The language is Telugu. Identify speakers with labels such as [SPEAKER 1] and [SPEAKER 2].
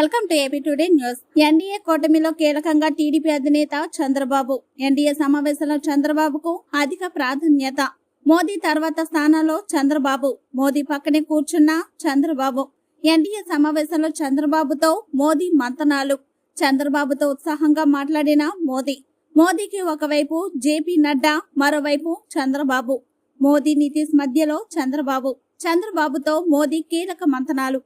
[SPEAKER 1] Welcome to AP today news. NDA కూటమిలో కీలకంగా టీడీపీ అధినేత చంద్రబాబు. ఎన్డీఏ సమావేశంలో చంద్రబాబుకు అధిక ప్రాధాన్యత. మోదీ తర్వాత స్థానంలో చంద్రబాబు. మోదీ పక్కనే కూర్చున్న చంద్రబాబు. ఎన్డీఏ సమావేశంలో చంద్రబాబుతో మోదీ మంతనాలు. చంద్రబాబుతో ఉత్సాహంగా మాట్లాడిన మోదీ. మోదీకి ఒకవైపు జేపీ నడ్డా మరోవైపు చంద్రబాబు. మోదీ నితీష్ మధ్యలో చంద్రబాబు. చంద్రబాబుతో మోదీ కీలక మంతనాలు.